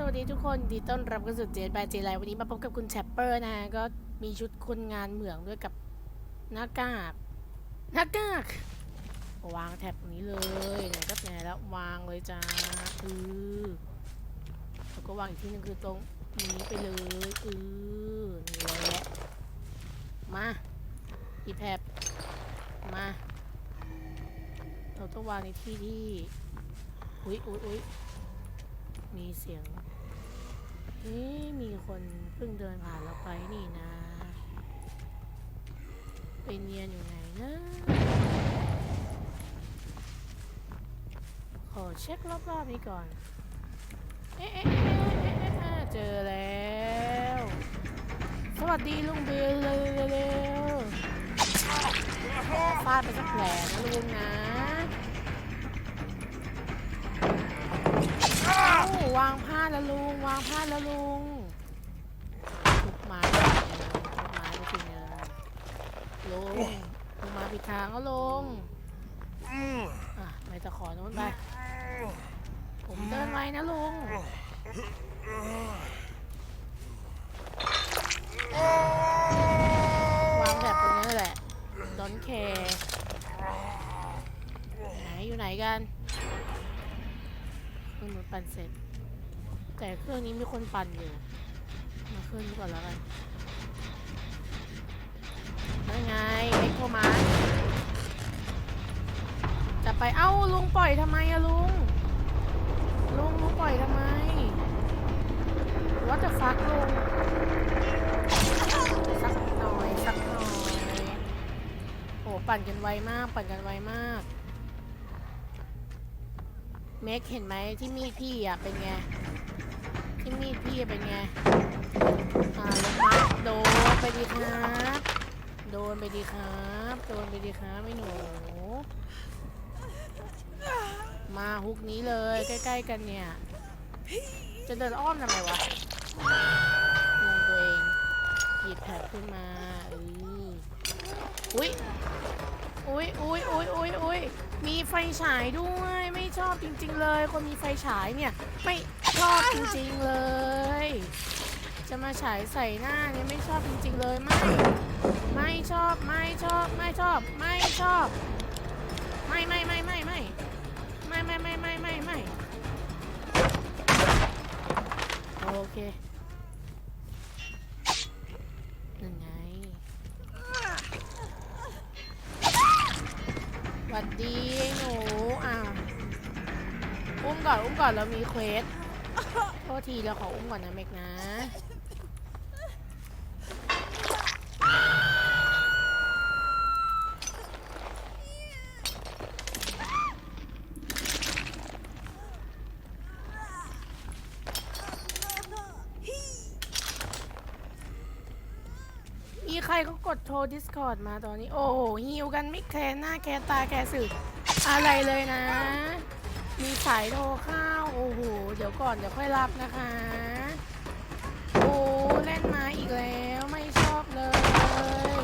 สวัสดีทุกคนดีต้อนรับเข้าสู่เจนบายเจไลวันนี้มาพบกับคุณแชปเปอร์นะก็มีชุดคนงานเหมืองด้วยกับหน้ากากหน้ากากวางแท็บตรงนี้เลยไหนก็ไหนแล้ววางเลยจ้าเออแล้วก็วางอีกที่นึงคือตรงนี้ไปเลยเออนี่แหละมาอีแพบมาเราต้องวางในที่ที่อุ๊ยอุ๊ยอุ๊ยมีเสียง เอ๊ะมีคนเพิ่งเดินผ่านเราไปนี่นะไปเนียนอยู่ไหนนะ ขอเช็ครอบๆนี้ก่อน เอ๊ะเอ๊ะเอ๊ะเอ๊ะเจอแล้ว สวัสดีลุงเบลเลยเร็วๆฟาดไปสักแผลนะลุงนะ วางผ้าแล้วลุง วางผ้าแล้วลุงทุบไม้ทุบไม้ไปทีนึงลุงลุงมาผิดทางแล้วลุงอะไปตะขอโน้นไป ผมเดินไว้นะลุงวางแบบตรงนี้แหละดอนแคร์ไหนอยู่ไหนกัน เครื่องนู้นปั่นเสร็จ แต่เครื่องนี้มีคนปั่นอยู่ มาเครื่องนี้ก่อนแล้วกันนั่นไงเอ็กโทมาจะไปเอ้าลุงปล่อยทำไมอะลุง ลุงลุงปล่อยทำไมว่าจะฟักลุงสักหน่อยสักหน่อยโอ้ปั่นกันไวมาก ปั่นกันไวมาก เมคเห็นไหมที่มีดพี่อะเป็นไง ที่มีดพี่เป็นไงอ่าลงมาโดนไปดีครับ โดนไปดีครับ โดนไปดีครับไม่หนู มาฮุกนี้เลยใกล้ๆกันเนี่ย จะเดินอ้อมทำไมวะงงตัวเองหยิบแผลขึ้นมาอุ้ย อุ้ยอุ้ยอุ้ยอุ้ยอุ้ยมีไฟฉายด้วย ไม่ชอบจริง ๆ เลย คนมีไฟฉายเนี่ย ไม่ชอบจริง ๆ เลย จะมาฉายใส่หน้าเนี่ยไม่ชอบจริง ๆ เลยไม่ ไม่ชอบไม่ชอบไม่ชอบไม่ชอบ ไม่ไม่ไม่ไม่ไม่ไม่ไม่ไม่ไม่ไม่ไม่โอเค ก่อน อุ้มก่อนเรามีเควส โทษทีเราขออุ้มก่อนนะเมกนะมีใครก็กดโทร Discord มาตอนนี้ โอ้โหฮิวกันไม่แคร์หน้าแคร์ตาแคร์สื่ออะไรเลยนะ มีสายโทรเข้าโอ้โหเดี๋ยวก่อนเดี๋ยวค่อยรับนะคะ โอ้เล่นมาอีกแล้วไม่ชอบเลย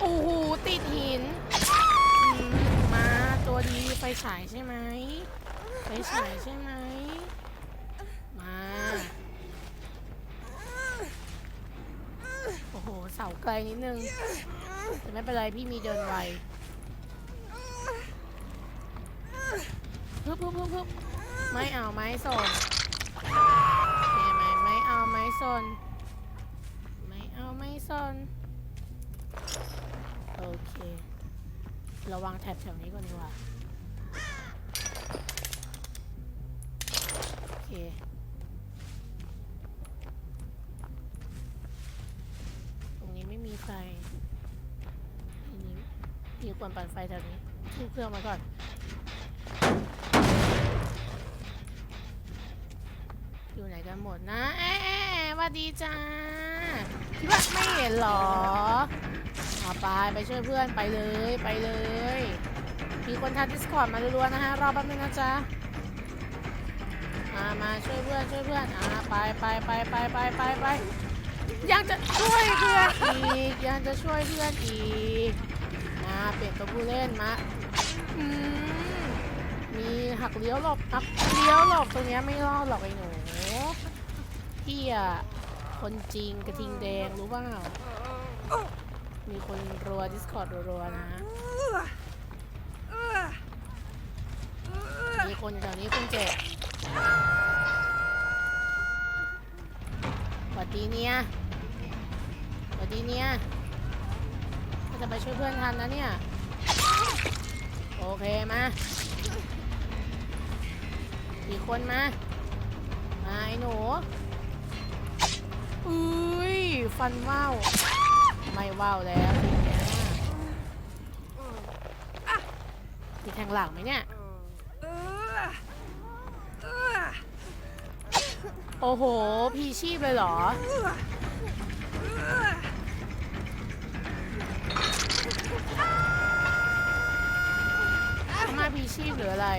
โอ้โหติดหินมมาตัวดีไฟฉายใช่ไหมไฟฉายใช่ไหมมาโอ้โหเสาไกลนิดนึงแต่ไม่เป็นไรพี่มีเดินไว ฮึบฮึบฮึบฮึบไม่เอาไม้สนเห็นไหมไม่เอาไม้สนไม่เอาไม้สนโอเค ระวังแถบแถวนี้ก่อนดีกว่า โอเคตรงนี้ไม่มีไฟทีนี้มีควรปั่นไฟแถวนี้ทุกเครื่องมาก่อน อยู่ไหน กันหมดนะเอ๊ะเอ๊ะหวัสดีจ้าคิดว่าไม่เห็นเหรอเอาไปไปช่วยเพื่อนไปเลยไปเลย มีคนทักดิสคอร์ดมารัวๆนะฮะรอแป๊บนึงนะจ๊ะมามาช่วยเพื่อนช่วยเพื่อนอ่าไปไปไปไปไปไปไปยังจะช่วยเพื่อนอีกยังจะช่วยเพื่อนอีกมาเปลี่ยนตัวผู้เล่นมาอืมมีหักเลี้ยวหลบหักเลี้ยวหลบตรงนี้ไม่รอดหรอกไอ้หนู พี่อะคนจริงกระทิงแดงรู้เปล่า มีคนรัว Discord รัวๆนะ มีคนแถวนี้คนเจ็บสวัสดีเนี่ยสวัสดีเนี่ยก็จะไปช่วยเพื่อนทันนะเนี่ย โอเคมา มีคนมา มาไอ้หนู อุ้ยฟันว่าวไม่ว่าวแล้วทีเนี้ยมีแทงหลังไหมเนี่ย โอ้โห พีชีพเลยเหรอ มาพีชีพหรืออะไร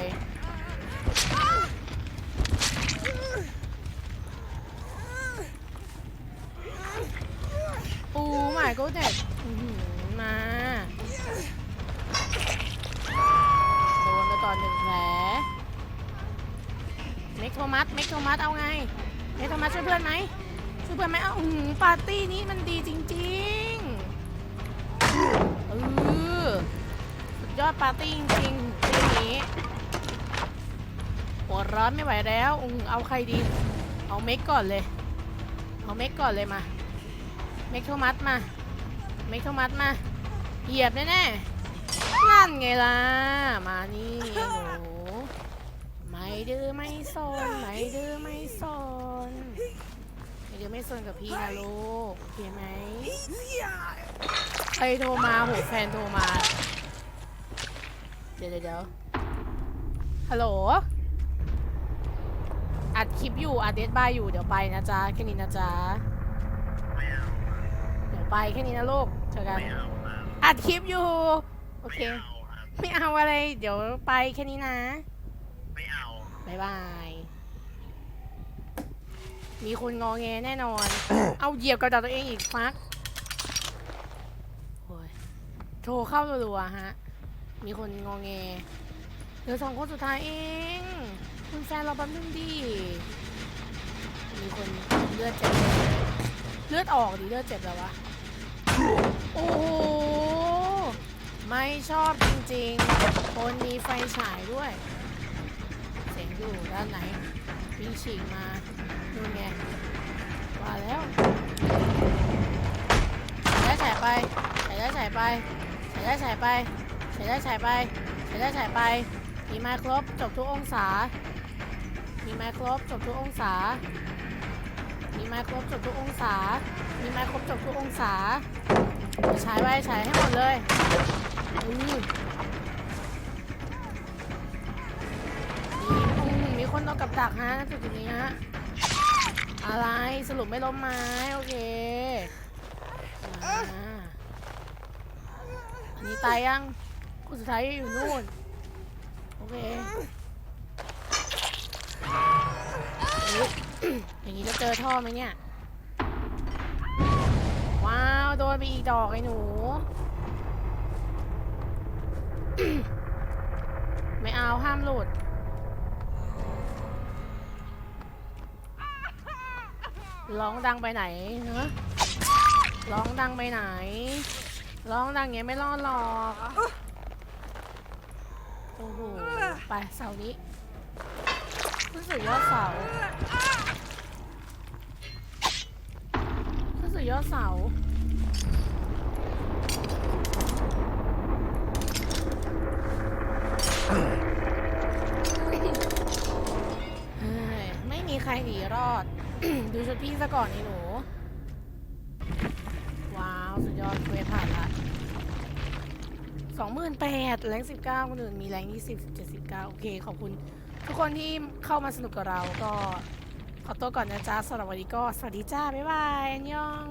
ปูหมายก็เด็ดมาโดนไปก่อนหนึ่งแผลเมกโทมัสเมกโทมัสเอาไงเมกโทมัสช่วยเพื่อนไหมช่วยเพื่อนไหมเอ้าอื้อหือปาร์ตี้นี้มันดีจริงๆเออสุดยอดปาร์ตี้จริงๆทีนี้หัวร้อนไม่ไหวแล้วอเอาใครดี เอาเมกก่อนเลย เอาเมกก่อนเลยมา เมกโทมัสมา เมกโทมัสมา เหยียบแน่ๆนั่นไงล่ะ มานี่ไอ้หไม่ดื้อไม่สนไม่ดื้อไม่สนไม่ดื้อไม่สนกับพี่นะลูกโอเคไหมใครโทรมาโหแฟนโทรมา เดี๋ยวเดี๋ยวฮัลโหล อัดคลิปอยู่อัดเดทบายอยู่เดี๋ยวไปนะจ๊ะแค่นี้นะจ๊ะ ไปแค่นี้นะลูกเจอกันอัดคลิปอยู่ โอเค ไม่เอาอะไร เดี๋ยวไปแค่นี้นะ ไม่เอาบายบาย มีคนงอแงแน่นอน เอาเหยียบกระดาษตัวเองอีกฟักโอ้ยโทรเข้ารัวๆฮะ มีคนงอแงเหลือสองคนสุดท้ายเอง คุณแฟนเราแป๊บนึงดิมีคนเลือดเจ็บ เลือดออกดิเลือดเจ็บแล้ววะ โอ้โหไม่ชอบจริงๆ คนมีไฟฉายด้วย เสียงอยู่ด้านไหนวิ่งฉีกมานู่นไงว่าแล้วใช้ได้ฉายไปใช้ได้ฉายไปใช้ได้ฉายไปใช้ได้ฉายไปใช้ได้ฉายไปมีไม้ครบจบทุกองศา มีไม้ครบจบทุกองศา มีไม้ครบจบทุกองศา มีไม้ครบจบทุกองศาเดี๋ยวฉายไปฉายให้หมดเลยอือมีคนเอากับดักฮะจุดนี้ฮะ อะไรสรุปไม่ล้มไม้ โอเคอันนี้ตายยังคนสุดท้ายอยู่นู่น โอเคอย่างนี้จะเจอท่อไหมเนี่ย ว้าว โดนไปอีกดอกไอ้หนู ไม่เอาห้ามหลุด ร้องดังไปไหนเนอะร้องดังไปไหน ร้องดังเงี้ยไม่รอดหรอกโอ้โหไปเสานี้ขึ้นสู่ยอดเสาขึ้นสู่ยอดเสา เฮ้ยไม่มีใครหนีรอด ดูชุดพี่ซะก่อนไอ้หนู ว้าว สุดยอดเควสผ่านละสองหมื่นแปดแรงสิบเก้าคนอื่นมีแรงยี่สิบเจ็ดสิบเก้าโอเค ขอบคุณ ทุกคนที่เข้ามาสนุกกับเราก็ ขอตัวก่อนนะจ๊ะสำหรับวันนี้ก็ สวัสดีจ้า บ๊ายบายอันยอง